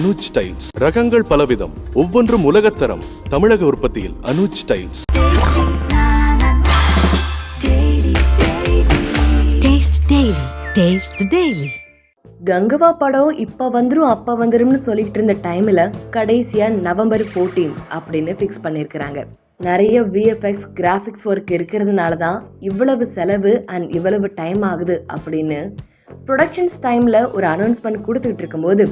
Anuj tiles ரகங்கள் பலவிதம். ஒவ்வொன்றும் உலகத்தரம் தமிழக உற்பத்தியில் அனுஜ் Daily. கங்குவா படம் இப்ப வந்துரும் அப்ப வந்துரும்னு சொல்லிட்டு இருந்த டைம்ல கடைசியா நவம்பர் 14 அப்படின்னு ஃபிக்ஸ் பண்ணிருக்கிறாங்க. நிறைய விஎஃப்எக்ஸ் கிராஃபிக்ஸ் ஒர்க் இருக்கிறதுனால தான் இவ்வளவு செலவு அண்ட் இவ்வளவு டைம் ஆகுது அப்படின்னு ப்ரொடக்ஷன்ஸ் டைம்ல ஒரு அனௌன்ஸ்மெண்ட் கொடுத்துட்டு இருக்கும்போது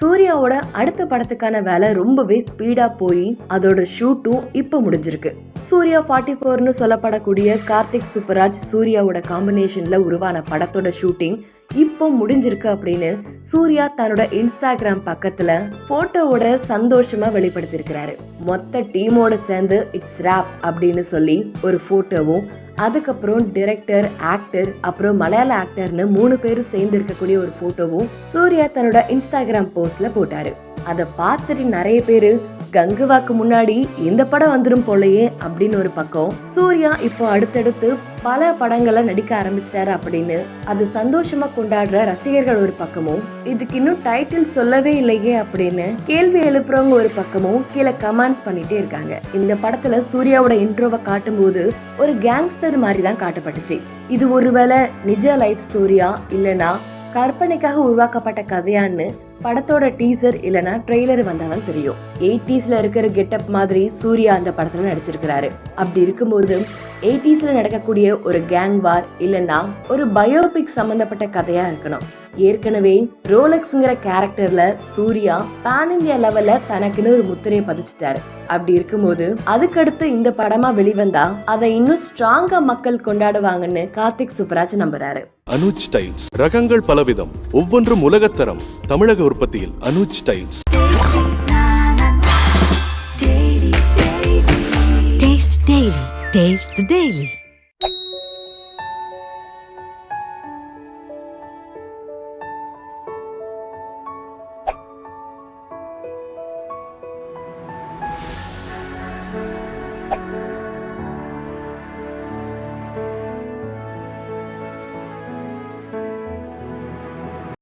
சூர்யாவோட அடுத்த படத்துக்கான வேலை ரொம்பவே ஸ்பீடா போய் அதோட ஷூட்டும் இப்போ முடிஞ்சிருக்கு. சூர்யா ஃபார்ட்டி ஃபோர்னு சொல்லப்படக்கூடிய கார்த்திக் சுப்பராஜ் சூர்யாவோட காம்பினேஷன்ல உருவான படத்தோட ஷூட்டிங் இப்போ முடிஞ்சிருக்கு அப்படின்னு சூர்யா தன்னோட இன்ஸ்டாகிராம் பக்கத்துல போட்டோவோட சந்தோஷமா வெளிப்படுத்தியிருக்கிறாரு. மொத்த டீமோட சேர்ந்து இட்ஸ் ரேப் அப்படின்னு சொல்லி ஒரு போட்டோவும் அதுக்கப்புறம் டிரெக்டர் ஆக்டர் அப்புறம் மலையாள ஆக்டர்னு மூணு பேரும் சேர்ந்து இருக்கக்கூடிய ஒரு போட்டோவும் சூர்யா தன்னோட இன்ஸ்டாகிராம் போஸ்ட்ல போட்டாரு. அதை பார்த்துட்டு நிறைய பேர் கங்குவாக்கு முன்னாடி இந்த படம் வந்துடும் போலயே அப்படின்னு ஒரு பக்கம் சூர்யா இப்போ அடுத்தடுத்து பல படங்களை நடிக்க ஆரம்பிச்சிட்டாரு அப்படின்னு அது சந்தோஷமா கொண்டாடுற ரசிகர்கள் ஒரு பக்கமும் இதுக்கு இன்னும் டைட்டில் சொல்லவே இல்லையே அப்படின்னு கேள்வி எழுப்புறவங்க ஒரு பக்கமும் கீழே கமெண்ட்ஸ் பண்ணிட்டே இருக்காங்க. இந்த படத்துல சூர்யாவோட இன்ட்ரோவை காட்டும்போது ஒரு கேங்ஸ்டர் மாதிரி தான் காட்டப்பட்டுச்சு. இது ஒருவேளை நிஜ லைஃப் ஸ்டோரியா இல்லனா கற்பனைக்காக உருவாக்கப்பட்ட கதையான்னு படத்தோட டீசர் இல்லனா ட்ரெய்லர் வந்தாலும் தெரியும். எயிட்டிஸ்ல இருக்கிற கெட்டப் மாதிரி சூர்யா அந்த படத்துல நடிச்சிருக்கிறாரு. அப்படி இருக்கும்போது எயிட்டிஸ்ல நடக்கக்கூடிய ஒரு கேங் வார் இல்லனா ஒரு பயோபிக் சம்பந்தப்பட்ட கதையா இருக்கணும். ஏற்கனவே ரோலக்ஸ்ங்கிற கேரக்டர்ல சூர்யா பேன் இந்தியா லெவல்ல தனக்குன்னு ஒரு முத்திரையை பதிச்சிட்டாரு. அப்படி இருக்கும்போது அதுக்கடுத்து இந்த படமா வெளிவந்தா அதை இன்னும் ஸ்ட்ராங்கா மக்கள் கொண்டாடுவாங்கன்னு கார்த்திக் சுப்ராஜ் நம்புறாரு. அனுஜ் ஸ்டைல்ஸ் ரகங்கள் பலவிதம் ஒவ்வொன்றும் உலகத்தரம் தமிழக പ്രധാന ഉற்பത്തിയിൽ Anuj tiles Taste Daily. Taste the Daily.